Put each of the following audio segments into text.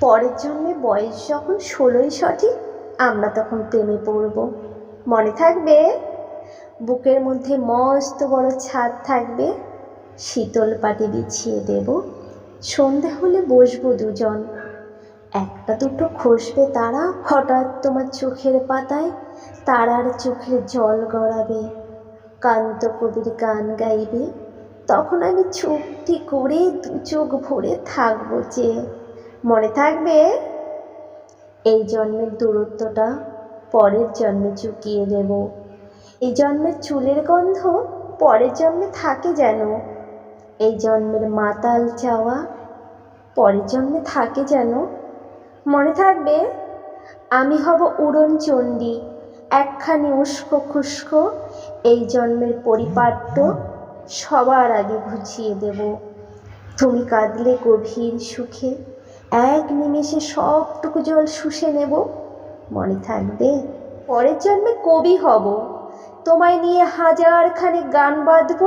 পরের জন্মে বয়স যখন ষোলোই সঠিক, আমরা তখন প্রেমে পড়ব। মনে থাকবে? বুকের মধ্যে মস্ত বড় ছাদ থাকবে। শীতল পাটি বিছিয়ে দেব। সন্ধে হলে বসবো দুজন। একটা দুটো খসবে তারা, হঠাৎ তোমার চোখের পাতায় তারার চোখের জল গড়াবে। কান্ত কবির গান গাইবে। তখন আমি চোখটি করে দু চোখ ভরে থাকব যে মনে থাকবে? এই জন্মের দূরত্বটা পরের জন্মে চুকিয়ে দেব। এই জন্মের চুলের গন্ধ পরের জন্মে থাকে যেন। এই জন্মের মাতাল চাওয়া পরের জন্মে থাকে যেন। মনে থাকবে? আমি হব উড়ন চণ্ডী, একখানি উস্কো খুস্কো। এই জন্মের পরিপাট্য সবার আগে ঘুচিয়ে দেব। তুমি কাঁদলে গভীর সুখে এক নিমেষে সবটুকু জল শুষে নেব। মনে থাকবে, পরের জন্মে কবি হব। তোমায় নিয়ে হাজারখানে গান বাঁধব।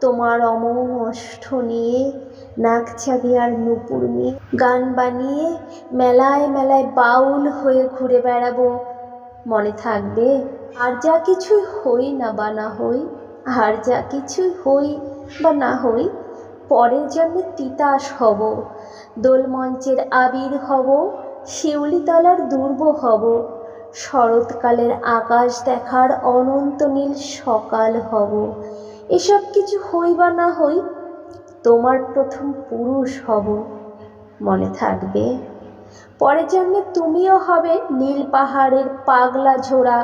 তোমার অমন অষ্ট নিয়ে নাকছাবি আর নুপুর নিয়ে গান বানিয়ে মেলায় মেলায় বাউল হয়ে ঘুরে বেড়াবো। মনে থাকবে, আর যা কিছুই হই না বা না হই, আর যা কিছুই হই বা না হই পরের জন্মে তিতাস হব, দোলমঞ্চের আবির হব, শিউলিতলার দুর্ব হব, শরৎকালের আকাশ দেখার অনন্ত নীল সকাল হব। এসব কিছু হই বা না হই, তোমার প্রথম পুরুষ হব, মনে থাকবে। পরের জন্মে তুমিও হবে নীল পাহাড়ের পাগলা ঝোড়া,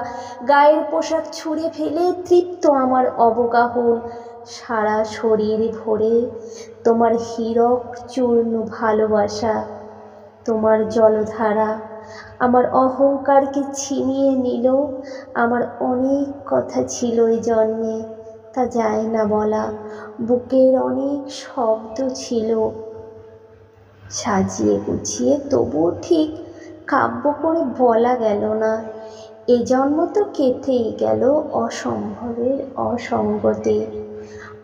গায়ের পোশাক ছুঁড়ে ফেলে তৃপ্ত আমার অবগাহন সারা শরীর ভরে তোমার হীরক চূর্ণ ভালোবাসা, তোমার জলধারা আমার অহংকারকে ছিনিয়ে নিল। আমার অনেক কথা ছিল এই জন্মে, তা যায় না বলা। বুকের অনেক শব্দ ছিল। সাজিয়ে গুছিয়ে তবুও ঠিক কাব্য করে বলা গেল না। এ জন্ম তো কেটেই গেল অসম্ভবের অসঙ্গতে।